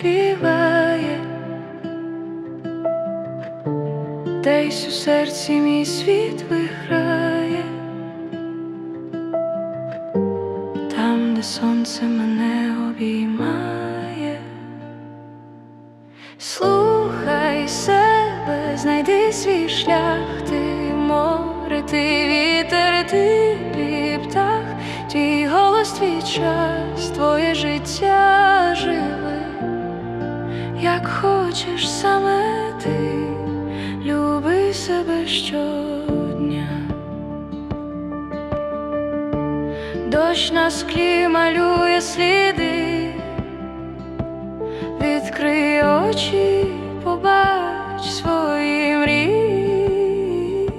співає, десь у серці мій світ виграє, там, де сонце мене обіймає. Слухай себе, знайди свій шлях, ти море, ти вітер, ти птах, твій голос, твій час, твоє життя живе, як хочеш саме ти, люби себе щодня. Дощ на склі малює сліди. Відкрий очі, побач свої мрії,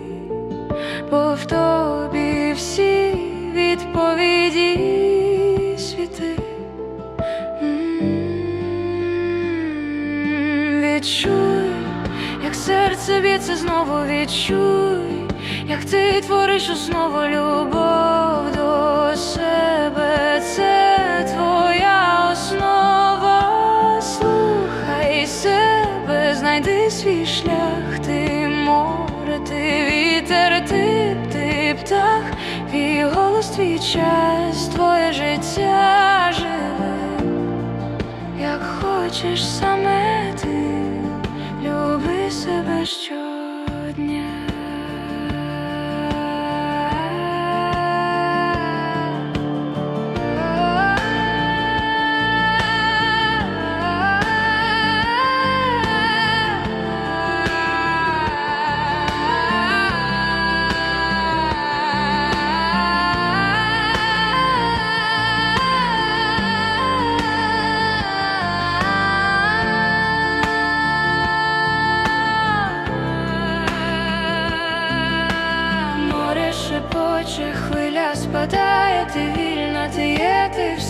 бо в тобі всі відповіді як серце б'ється знову відчуй, як ти твориш основу любов до себе, це твоя основа. Слухай себе, знайди свій шлях, ти море, ти вітер, ти, ти птах, твій голос, твій час, себе щодня. Шепоче, хвиля спадає, ти вільна, ти є, ти